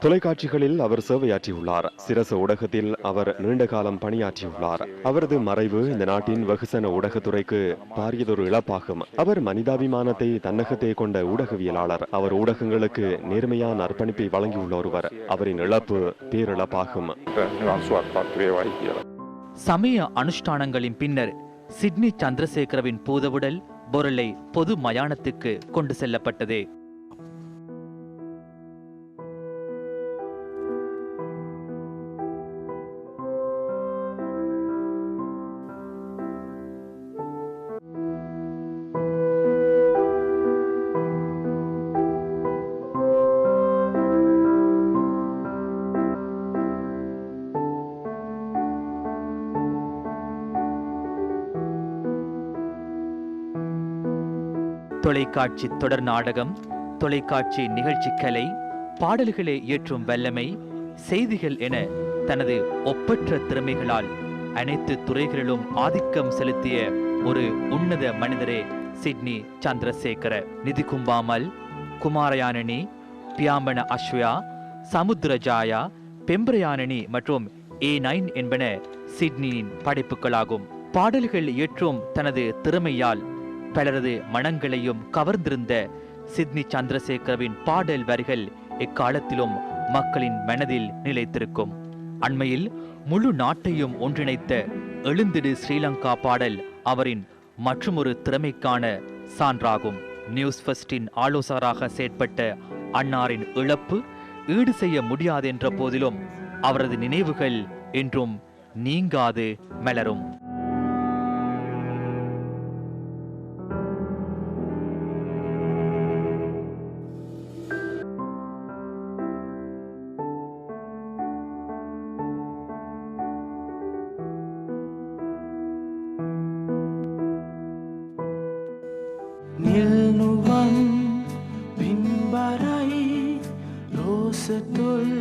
தொலைக்காட்சிகளில் அவர் சேவையாற்றியுள்ளார். சிரச ஊடகத்தில் அவர் நீண்ட பணியாற்றியுள்ளார். அவரது மறைவு இந்த நாட்டின் வெகுசன ஊடகத்துறைக்கு பாரியதொரு இழப்பாகும். அவர் மனிதாபிமானத்தை தன்னகத்தை கொண்ட ஊடகவியலாளர். அவர் ஊடகங்களுக்கு நேர்மையான அர்ப்பணிப்பை வழங்கியுள்ள ஒருவர். அவரின் இழப்பு பேரிழப்பாகும். சமய அனுஷ்டானங்களின் பின்னர் சிட்னி சந்திரசேகரவின் பூதவுடல் பொருளை பொது மயானத்துக்கு கொண்டு செல்லப்பட்டது. தொலைக்காட்சி தொடர் நாடகம் தொலைக்காட்சி நிகழ்ச்சி கலை பாடல்களை இயற்றும் வல்லமை செய்திகள் என தனது ஒப்பற்ற திறமைகளால் அனைத்து துறைகளிலும் ஆதிக்கம் செலுத்திய ஒரு உன்னத மனிதரே சிட்னி சந்திரசேகர. நிதி கும்பாமல் குமாரயானனி பியாம்பன அஸ்வயா சமுத்திரஜாயா பெம்பரயானனி மற்றும் ஏ நைன் என்பன சிட்னியின் படைப்புகளாகும். பாடல்கள் இயற்றும் தனது திறமையால் பலரது மனங்களையும் கவர்ந்திருந்த சிட்னி சந்திரசேகரவின் பாடல் வரிகள் இக்காலத்திலும் மக்களின் மனதில் நிலைத்திருக்கும். அண்மையில் முழு நாட்டையும் ஒன்றிணைத்த எழுந்திடு ஸ்ரீலங்கா பாடல் அவரின் மற்றுமொரு திறமைக்கான சான்றாகும். நியூஸ் ஃபர்ஸ்டின் ஆலோசகராக செயற்பட்ட அன்னாரின் இழப்பு ஈடு செய்ய முடியாதென்ற போதிலும் அவரது நினைவுகள் என்றும் நீங்காது மலரும். රෝසතුල්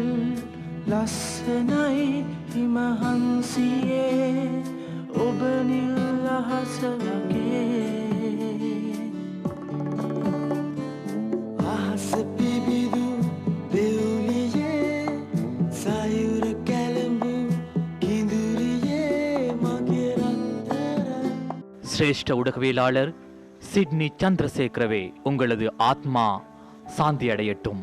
ලස්සනයි හිමහන්සියේ ඔබ නිල් අහස වගේ අහස පිබිදු දෙව්ලියේ සයුර කැළඹු කිඳුරියේ මගේ රත්තර சிரேஷ்ட ஊடகவியலாளர் சிட்னி சந்திரசேகரவே உங்களது ஆத்மா சாந்தி அடையட்டும்